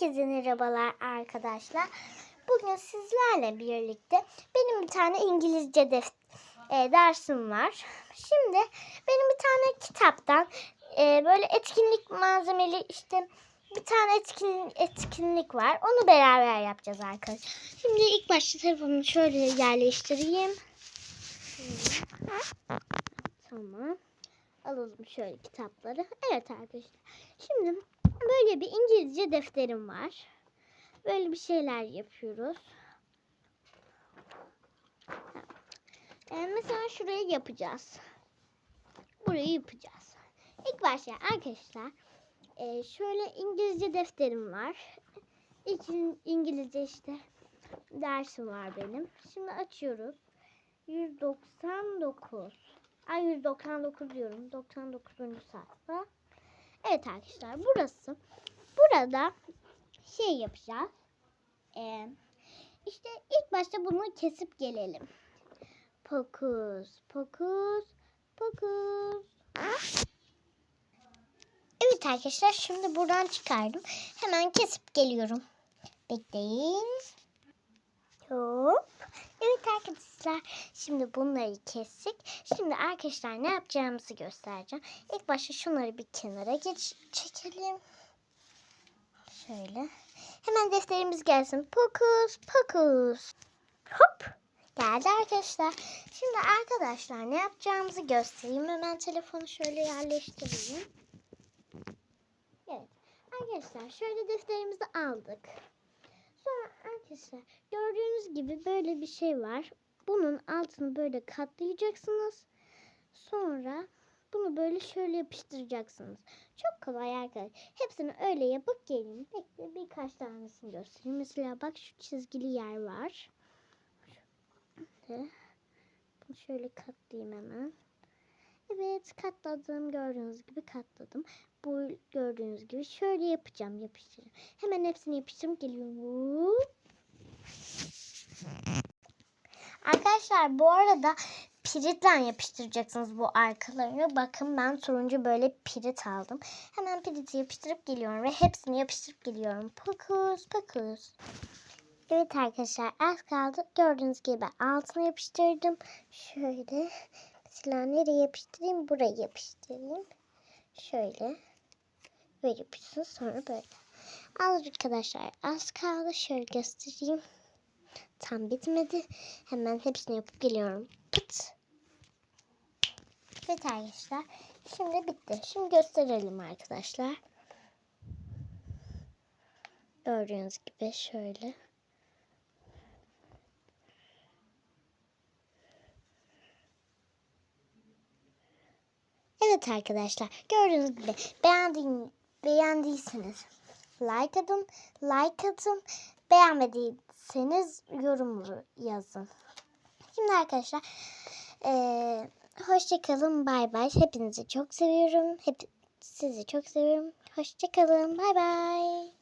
Herkese merhabalar arkadaşlar. Bugün sizlerle birlikte benim bir tane İngilizce def e, dersim var. Şimdi benim bir tane kitaptan e, böyle etkinlik malzemeli işte bir tane etkin, etkinlik var. Onu beraber yapacağız arkadaşlar. Şimdi ilk başta telefonumu şöyle yerleştireyim. Tamam. Alalım şöyle kitapları. Evet arkadaşlar. Şimdi böyle bir İngilizce defterim var. Böyle bir şeyler yapıyoruz. Ee, mesela şurayı yapacağız. Burayı yapacağız. İlk başta arkadaşlar e, şöyle İngilizce defterim var. İlk İn- İngilizce işte dersim var benim. Şimdi açıyoruz. 199. Ay 199 diyorum. 99. sayfa. Evet arkadaşlar burası. Burada şey yapacağız. Ee, işte ilk başta bunu kesip gelelim. Pokus, pokus, pokus. Evet arkadaşlar şimdi buradan çıkardım. Hemen kesip geliyorum. Bekleyin. Hop. Evet arkadaşlar şimdi bunları kestik. Şimdi arkadaşlar ne yapacağımızı göstereceğim. İlk başta şunları bir kenara geç çekelim. Şöyle. Hemen defterimiz gelsin. Pokus pokus. Hop. Geldi arkadaşlar. Şimdi arkadaşlar ne yapacağımızı göstereyim. Hemen telefonu şöyle yerleştireyim. Evet. Arkadaşlar şöyle defterimizi aldık. Sonra arkadaşlar gördüğünüz gibi böyle bir şey var. Bunun altını böyle katlayacaksınız. Sonra bunu böyle şöyle yapıştıracaksınız. Çok kolay arkadaşlar. Hepsini öyle yapıp gelin. Bekle birkaç tanesini göstereyim. Mesela bak şu çizgili yer var. Şöyle. Bunu şöyle katlayayım hemen. Evet katladım. Gördüğünüz gibi katladım. Bu gördüğünüz gibi şöyle yapacağım. Yapıştıracağım. Hemen hepsini yapıştırıp geliyorum. Arkadaşlar bu arada piritle yapıştıracaksınız bu arkalarını. Bakın ben turuncu böyle pirit aldım. Hemen piriti yapıştırıp geliyorum ve hepsini yapıştırıp geliyorum. Pokus pokus. Evet arkadaşlar az kaldı. Gördüğünüz gibi altına yapıştırdım. Şöyle. Mesela nereye yapıştırayım? Buraya yapıştırayım. Şöyle. Böyle yapıyorsun sonra böyle. Az arkadaşlar az kaldı. Şöyle göstereyim. Tam bitmedi. Hemen hepsini yapıp geliyorum. Pıt. Evet arkadaşlar. Şimdi bitti. Şimdi gösterelim arkadaşlar. Gördüğünüz gibi şöyle. Evet arkadaşlar gördüğünüz gibi beğendiğin, beğendiyseniz like atın, like atın, beğenmediyseniz yorum yazın. Şimdi arkadaşlar eee hoşçakalın bay bay. Hepinizi çok seviyorum. Hep sizi çok seviyorum. Hoşçakalın bay bay.